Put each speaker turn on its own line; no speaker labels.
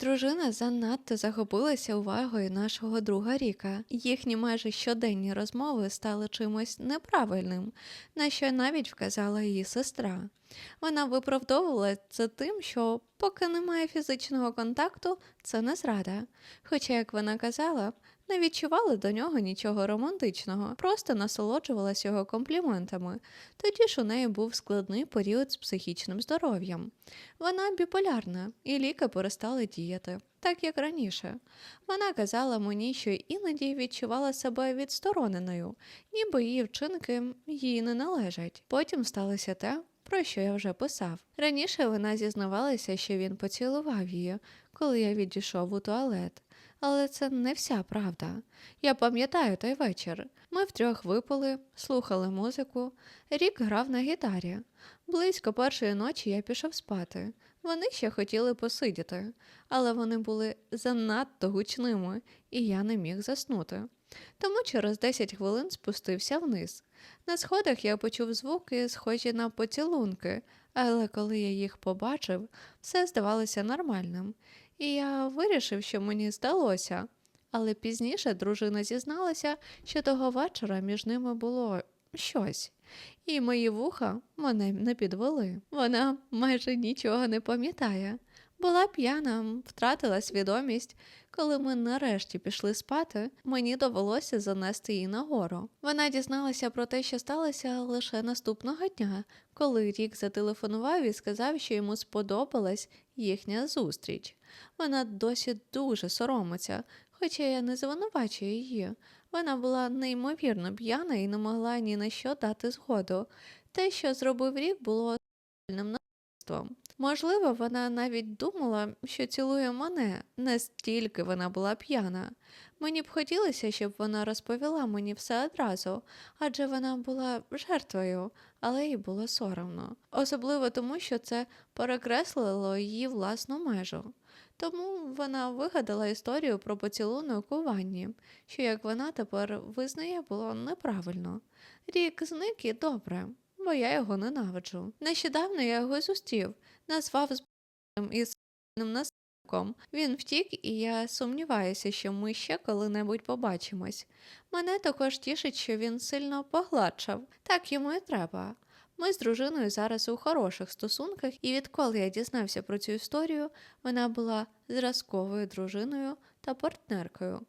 Дружина занадто захопилася увагою нашого друга Ріка. Їхні майже щоденні розмови стали чимось неправильним, на що навіть вказала її сестра. Вона виправдовувала це тим, що поки немає фізичного контакту, це не зрада. Хоча, як вона казала, не відчувала до нього нічого романтичного, просто насолоджувалась його компліментами. Тоді ж у неї був складний період з психічним здоров'ям. Вона біполярна, і ліки перестали діяти, так як раніше. Вона казала мені, що іноді відчувала себе відстороненою, ніби її вчинки їй не належать. Потім сталося те, про що я вже писав. Раніше вона зізнавалася, що він поцілував її, коли я відійшов у туалет. Але це не вся правда. Я пам'ятаю той вечір. Ми втрьох випили, слухали музику. Рік грав на гітарі. Близько першої ночі я пішов спати. Вони ще хотіли посидіти, але вони були занадто гучними, і я не міг заснути. Тому через 10 хвилин спустився вниз. На сходах я почув звуки, схожі на поцілунки, але коли я їх побачив, все здавалося нормальним, і я вирішив, що мені здалося. Але пізніше дружина зізналася, що того вечора між ними було щось, і мої вуха мене не підвели. Вона майже нічого не пам'ятає. Була п'яна, втратила свідомість. Коли ми нарешті пішли спати, мені довелося занести її нагору. Вона дізналася про те, що сталося лише наступного дня, коли Рік зателефонував і сказав, що йому сподобалась їхня зустріч. Вона досі дуже соромиться, хоча я не звинувачую її. Вона була неймовірно п'яна і не могла ні на що дати згоду. Те, що зробив Рік, було насильством. Можливо, вона навіть думала, що цілує мене, не стільки вона була п'яна. Мені б хотілося, щоб вона розповіла мені все одразу, адже вона була жертвою, але їй було соромно. Особливо тому, що це перекреслило її власну межу. Тому вона вигадала історію про поцілунок у ванні, що, як вона тепер визнає, було неправильно. Рік зник і добре, бо я його ненавиджу. Нещодавно я його зустрів, назвав з і с**ним насилком. Він втік, і я сумніваюся, що ми ще коли-небудь побачимось. Мене також тішить, що він сильно погладшав. Так йому і треба. Ми з дружиною зараз у хороших стосунках, і відколи я дізнався про цю історію, вона була зразковою дружиною та партнеркою.